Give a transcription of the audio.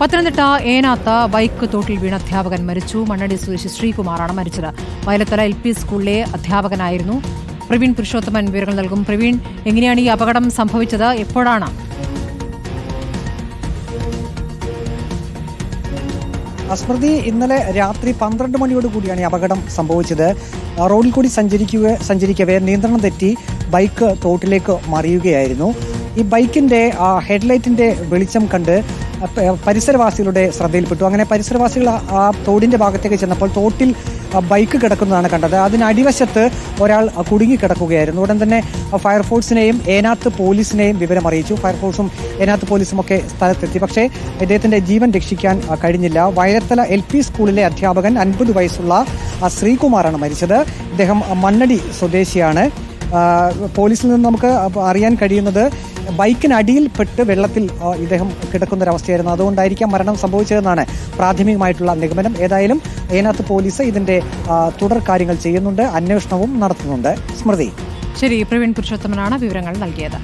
Pathanamthitta Enath bike തോട്ടിൽ വീണ അധ്യാപകൻ മരിച്ചു. മണ്ണടി സ്വദേശി ശ്രീകുമാറാണ് മരിച്ചത്. വയലത്തല എൽ പി സ്കൂളിലെ അധ്യാപകനായിരുന്നു. പ്രവീൺ പുരുഷോത്തമൻ വിവരങ്ങൾ നൽകും. പ്രവീൺ എങ്ങനെയാണ് ഈ അപകടം സംഭവിച്ചത്? എപ്പോഴാണ്? അസ്മൃതി ഇന്നലെ രാത്രി പന്ത്രണ്ട് മണിയോട് കൂടിയാണ് ഈ അപകടം സംഭവിച്ചത്. റോഡിൽ കൂടി സഞ്ചരിക്കുക സഞ്ചരിക്കവേ നിയന്ത്രണം തെറ്റി ബൈക്ക് തോട്ടിലേക്ക് മറിയുകയായിരുന്നു. ഈ ബൈക്കിന്റെ ആ, ഹെഡ്ലൈറ്റിന്റെ വെളിച്ചം കണ്ട് പരിസരവാസികളുടെ ശ്രദ്ധയിൽപ്പെട്ടു. അങ്ങനെ പരിസരവാസികൾ ആ- തോടിന്റെ ഭാഗത്തേക്ക് ചെന്നപ്പോൾ തോട്ടിൽ ബൈക്ക് കിടക്കുന്നതാണ് കണ്ടത്. അതിനടിവശത്ത് ഒരാൾ കുടുങ്ങി കുടുങ്ങിക്കിടക്കുകയായിരുന്നു ഉടൻ തന്നെ ഫയർഫോഴ്സിനെയും ഏനാത്ത് പോലീസിനെയും വിവരം അറിയിച്ചു. ഫയർഫോഴ്സും ഏനാത്ത് പോലീസും ഒക്കെ സ്ഥലത്തെത്തി. പക്ഷേ ഇദ്ദേഹത്തിന്റെ ജീവൻ രക്ഷിക്കാൻ കഴിഞ്ഞില്ല. വയർത്തല എൽ പി സ്കൂളിലെ അധ്യാപകൻ അൻപത് വയസ്സുള്ള ശ്രീകുമാറാണ് മരിച്ചത്. അദ്ദേഹം മണ്ണടി സ്വദേശിയാണ്. പോലീസിൽ നിന്ന് നമുക്ക് അറിയാൻ കഴിയുന്നത് ബൈക്കിനടിയിൽപ്പെട്ട് വെള്ളത്തിൽ ഇദ്ദേഹം കിടക്കുന്ന ഒരവസ്ഥയായിരുന്നു അതുകൊണ്ടായിരിക്കാം മരണം സംഭവിച്ചതെന്നാണ് പ്രാഥമികമായിട്ടുള്ള നിഗമനം. ഏതായാലും ഏനാത്ത് പോലീസ് ഇതിന്റെ തുടർ കാര്യങ്ങൾ ചെയ്യുന്നുണ്ട് അന്വേഷണവും നടത്തുന്നുണ്ട്. സ്മൃതി. ശരി പ്രവീൺ പുരുഷോത്തമനാണ് വിവരങ്ങൾ നൽകിയത്.